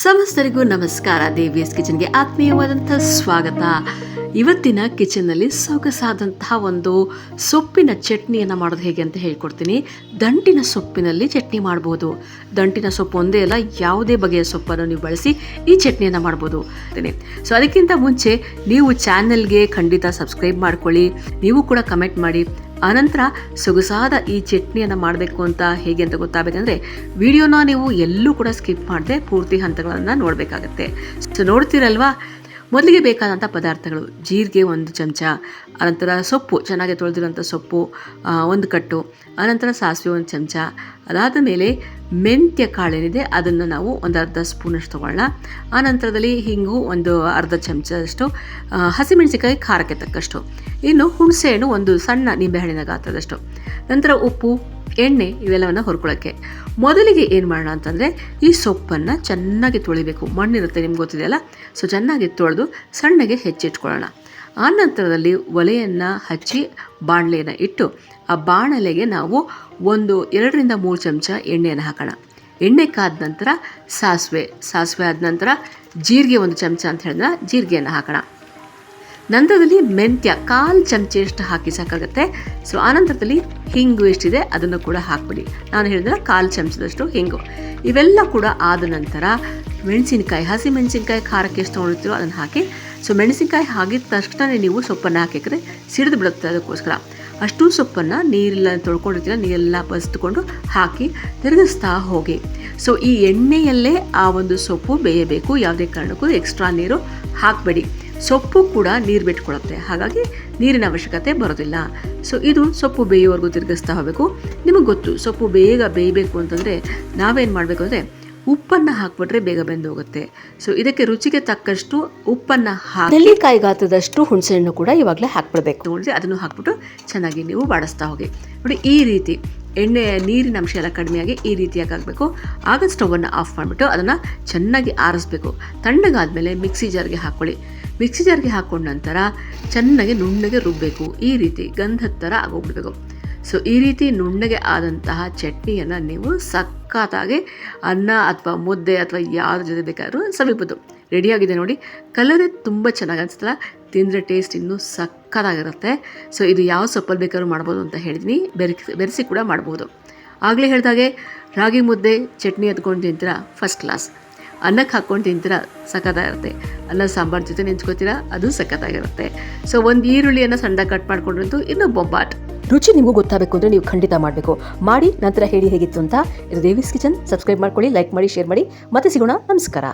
ಸಮಸ್ತರಿಗೂ ನಮಸ್ಕಾರ. ದೇವಿಯಸ್ ಕಿಚನ್ಗೆ ಆತ್ಮೀಯವಾದಂಥ ಸ್ವಾಗತ. ಇವತ್ತಿನ ಕಿಚನ್ನಲ್ಲಿ ಸೊಗಸಾದಂತಹ ಒಂದು ಸೊಪ್ಪಿನ ಚಟ್ನಿಯನ್ನು ಮಾಡೋದು ಹೇಗೆ ಅಂತ ಹೇಳ್ಕೊಡ್ತೀನಿ. ದಂಟಿನ ಸೊಪ್ಪಿನಲ್ಲಿ ಚಟ್ನಿ ಮಾಡ್ಬೋದು. ದಂಟಿನ ಸೊಪ್ಪು ಒಂದೇ ಅಲ್ಲ, ಯಾವುದೇ ಬಗೆಯ ಸೊಪ್ಪನ್ನು ನೀವು ಬಳಸಿ ಈ ಚಟ್ನಿಯನ್ನು ಮಾಡ್ಬೋದು. ಸೊ ಅದಕ್ಕಿಂತ ಮುಂಚೆ ನೀವು ಚಾನಲ್ಗೆ ಖಂಡಿತ ಸಬ್ಸ್ಕ್ರೈಬ್ ಮಾಡ್ಕೊಳ್ಳಿ. ನೀವು ಕೂಡ ಕಮೆಂಟ್ ಮಾಡಿ. ಆನಂತರ ಸೊಗಸಾದ ಈ ಚಟ್ನಿಯನ್ನು ಮಾಡಬೇಕು ಅಂತ ಹೇಗೆ ಅಂತ ಗೊತ್ತಾಗಬೇಕಂದ್ರೆ ವಿಡಿಯೋನ ನೀವು ಎಲ್ಲೂ ಕೂಡ ಸ್ಕಿಪ್ ಮಾಡದೆ ಪೂರ್ತಿ ಹಂತಗಳನ್ನು ನೋಡಬೇಕಾಗತ್ತೆ. ಸೊ ನೋಡ್ತೀರಲ್ವಾ? ಮೊದಲಿಗೆ ಬೇಕಾದಂಥ ಪದಾರ್ಥಗಳು. ಜೀರಿಗೆ ಒಂದು ಚಮಚ ಅನಂತರ ಸೊಪ್ಪು, ಚೆನ್ನಾಗಿ ತೊಳೆದಿರುವಂಥ ಸೊಪ್ಪು ಒಂದು ಕಟ್ಟು, ಅನಂತರ ಸಾಸಿವೆ ಒಂದು ಚಮಚ, ಅದಾದ ಮೇಲೆ ಮೆಂತ್ಯ ಕಾಳೇನಿದೆ, ಅದನ್ನು ನಾವು ಒಂದು ಅರ್ಧ ಸ್ಪೂನಷ್ಟು ತೊಗೊಳ್ಳೋಣ. ಆನಂತರದಲ್ಲಿ ಹಿಂಗು ಒಂದು ಅರ್ಧ ಚಮಚದಷ್ಟು ಹಸಿ ಹಸಿಮೆಣಸಿಕಾಯಿ ಖಾರಕ್ಕೆ ತಕ್ಕಷ್ಟು, ಇನ್ನು ಹುಣಸೆಹಣ್ಣು ಒಂದು ಸಣ್ಣ ನಿಂಬೆಹಣ್ಣಿನ ಗಾತ್ರದಷ್ಟು, ನಂತರ ಉಪ್ಪು, ಎಣ್ಣೆ ಇವೆಲ್ಲವನ್ನು ಹೊರ್ಕೊಳ್ಳೋಕ್ಕೆ. ಮೊದಲಿಗೆ ಏನು ಮಾಡೋಣ ಅಂತಂದರೆ ಈ ಸೊಪ್ಪನ್ನು ಚೆನ್ನಾಗಿ ತೊಳಿಬೇಕು. ಮಣ್ಣಿರುತ್ತೆ, ನಿಮ್ಗೆ ಗೊತ್ತಿದೆಯಲ್ಲ? ಸೊ, ಚೆನ್ನಾಗಿ ತೊಳೆದು ಸಣ್ಣಗೆ ಹೆಚ್ಚಿಟ್ಕೊಳ್ಳೋಣ. ಆ ನಂತರದಲ್ಲಿ ಒಲೆಯನ್ನು ಹಚ್ಚಿ ಬಾಣಲೆಯನ್ನು ಇಟ್ಟು ಆ ಬಾಣಲೆಗೆ ನಾವು ಒಂದು ಎರಡರಿಂದ ಮೂರು ಚಮಚ ಎಣ್ಣೆಯನ್ನು ಹಾಕೋಣ. ಎಣ್ಣೆ ಕಾದ ನಂತರ ಸಾಸಿವೆ ಸಾಸಿವೆ ಆದ ನಂತರ ಜೀರಿಗೆ ಒಂದು ಚಮಚ ಅಂತ ಹೇಳಿದ್ರೆ ಜೀರಿಗೆಯನ್ನು ಹಾಕೋಣ. ನಂತರದಲ್ಲಿ ಮೆಂತ್ಯ ಕಾಲು ಚಮಚೆಯಷ್ಟು ಹಾಕಿ ಸಾಕಾಗುತ್ತೆ. ಸೊ ಆನಂತರದಲ್ಲಿ ಹಿಂಗು ಎಷ್ಟಿದೆ ಅದನ್ನು ಕೂಡ ಹಾಕ್ಬಿಡಿ. ನಾನು ಹೇಳಿದ್ರೆ ಕಾಲು ಚಮಚದಷ್ಟು ಹಿಂಗು. ಇವೆಲ್ಲ ಕೂಡ ಆದ ನಂತರ ಮೆಣಸಿನಕಾಯಿ, ಹಸಿ ಮೆಣಸಿನಕಾಯಿ ಖಾರಕ್ಕೆ ಎಷ್ಟು ತೊಗೊಳ್ತೀರೋ ಅದನ್ನು ಹಾಕಿ ಸೊ ಮೆಣಸಿನಕಾಯಿ ಹಾಕಿದ ತಕ್ಷಣ ನೀವು ಸೊಪ್ಪನ್ನು ಹಾಕಿದ್ರೆ ಸಿಡಿದು ಬಿಡುತ್ತೆ ಅದಕ್ಕೋಸ್ಕರ. ಅಷ್ಟು ಸೊಪ್ಪನ್ನು ನೀರೆಲ್ಲ ತೊಳ್ಕೊಂಡಿರ್ತೀರ, ನೀರೆಲ್ಲ ಬಸ್ದುಕೊಂಡು ಹಾಕಿ ತಿರುಗಿಸ್ತಾ ಹೋಗಿ. ಸೊ ಈ ಎಣ್ಣೆಯಲ್ಲೇ ಆ ಒಂದು ಸೊಪ್ಪು ಬೇಯಬೇಕು, ಯಾವುದೇ ಕಾರಣಕ್ಕೂ ಎಕ್ಸ್ಟ್ರಾ ನೀರು ಹಾಕಬೇಡಿ. ಸೊಪ್ಪು ಕೂಡ ನೀರು ಬಿಟ್ಕೊಳ್ಳುತ್ತೆ ಹಾಗಾಗಿ ನೀರಿನ ಅವಶ್ಯಕತೆ ಬರೋದಿಲ್ಲ. ಸೊ ಇದು ಸೊಪ್ಪು ಬೇಯೋವರೆಗೂ ತಿರುಗಿಸ್ತಾ ಹೋಗಬೇಕು. ನಿಮಗೆ ಗೊತ್ತು, ಸೊಪ್ಪು ಬೇಗ ಬೇಯಬೇಕು ಅಂತಂದರೆ ನಾವೇನು ಮಾಡಬೇಕು ಅಂದರೆ ಉಪ್ಪನ್ನು ಹಾಕ್ಬಿಟ್ರೆ ಬೇಗ ಬೆಂದು ಹೋಗುತ್ತೆ ಸೊ ಇದಕ್ಕೆ ರುಚಿಗೆ ತಕ್ಕಷ್ಟು ಉಪ್ಪನ್ನು ಹಾಕಿ ನೆಲ್ಲಿಕಾಯಿ ಗಾತ್ರದಷ್ಟು ಹುಣಸೆಹಣ್ಣು ಕೂಡ ಇವಾಗಲೇ ಹಾಕ್ಬಿಡ್ಬೇಕು. ನೋಡಿದ್ರೆ ಅದನ್ನು ಹಾಕ್ಬಿಟ್ಟು ಚೆನ್ನಾಗಿ ನೀವು ಬಾಡಿಸ್ತಾ ಹೋಗಿ. ನೋಡಿ ಈ ರೀತಿ ಎಣ್ಣೆ ನೀರಿನ ಅಂಶ ಎಲ್ಲ ಕಡಿಮೆಯಾಗಿ ಈ ರೀತಿಯಾಗಿ ಆಗಬೇಕು ಆಗ ಸ್ಟವನ್ನು ಆಫ್ ಮಾಡಿಬಿಟ್ಟು ಅದನ್ನು ಚೆನ್ನಾಗಿ ಆರಿಸ್ಬೇಕು. ತಣ್ಣಗಾದಮೇಲೆ ಮಿಕ್ಸಿ ಜಾರ್ಗೆ ಹಾಕ್ಕೊಳ್ಳಿ. ಮಿಕ್ಸಿ ಜಾರ್ಗೆ ಹಾಕ್ಕೊಂಡ ನಂತರ ಚೆನ್ನಾಗಿ ನುಣ್ಣಗೆ ರುಬ್ಬಬೇಕು ಈ ರೀತಿ ಗಂಧದ ಥರ ಆಗೋಗ್ಬಿಡ್ಬೇಕು. ಸೊ ಈ ರೀತಿ ನುಣ್ಣಗೆ ಆದಂತಹ ಚಟ್ನಿಯನ್ನು ನೀವು ಸಖತ್ತಾಗಿ ಅನ್ನ ಅಥವಾ ಮುದ್ದೆ ಅಥವಾ ಯಾರ ಜೊತೆ ಬೇಕಾದರೂ ಸವಿಬೋದು ರೆಡಿಯಾಗಿದೆ ನೋಡಿ. ಕಲರೇ ತುಂಬ ಚೆನ್ನಾಗಿ ಅನಿಸ್ತಲ್ಲ ತಿಂದರೆ ಟೇಸ್ಟ್ ಇನ್ನೂ ಸಖತ್ತಾಗಿರುತ್ತೆ. ಸೊ ಇದು ಯಾವ ಸೊಪ್ಪಲ್ಲಿ ಬೇಕಾದ್ರೂ ಮಾಡ್ಬೋದು ಅಂತ ಹೇಳಿದ್ದೀನಿ ಬೆರೆಸಿ ಬೆರೆಸಿ ಕೂಡ ಮಾಡ್ಬೋದು. ಆಗಲೇ ಹೇಳಿದಾಗೆ ರಾಗಿ ಮುದ್ದೆ, ಚಟ್ನಿ ಎತ್ಕೊಂಡು ತಿಂತೀರಾ? ಫಸ್ಟ್ ಕ್ಲಾಸ್ ಅನ್ನಕ್ಕೆ ಹಾಕ್ಕೊಂಡು ತಿಂತೀರಾ? ಸಖತ್ತಾಗಿರುತ್ತೆ. ಅನ್ನ, ಸಾಂಬಾರು ಜೊತೆ ನೆಂಚ್ಕೋತೀರಾ ಅದು ಸಖತ್ತಾಗಿರುತ್ತೆ. ಸೊ ಒಂದು ಈರುಳ್ಳಿಯನ್ನು ಸಣ್ಣ ಕಟ್ ಮಾಡ್ಕೊಂಡ್ರಂತೂ ಇನ್ನೂ ಬೊಂಬಾಟ್. ರುಚಿ ನಿಮಗೂ ಗೊತ್ತಾಗಬೇಕು ಅಂದರೆ ನೀವು ಖಂಡಿತ ಮಾಡಬೇಕು. ಮಾಡಿ, ನಂತರ ಹೇಳಿ ಹೇಗಿತ್ತು ಅಂತ ಇದು ದೇವಿಸ್ ಕಿಚನ್. ಸಬ್ಸ್ಕ್ರೈಬ್ ಮಾಡ್ಕೊಳ್ಳಿ ಲೈಕ್ ಮಾಡಿ ಶೇರ್ ಮಾಡಿ. ಮತ್ತೆ ಸಿಗೋಣ. ನಮಸ್ಕಾರ.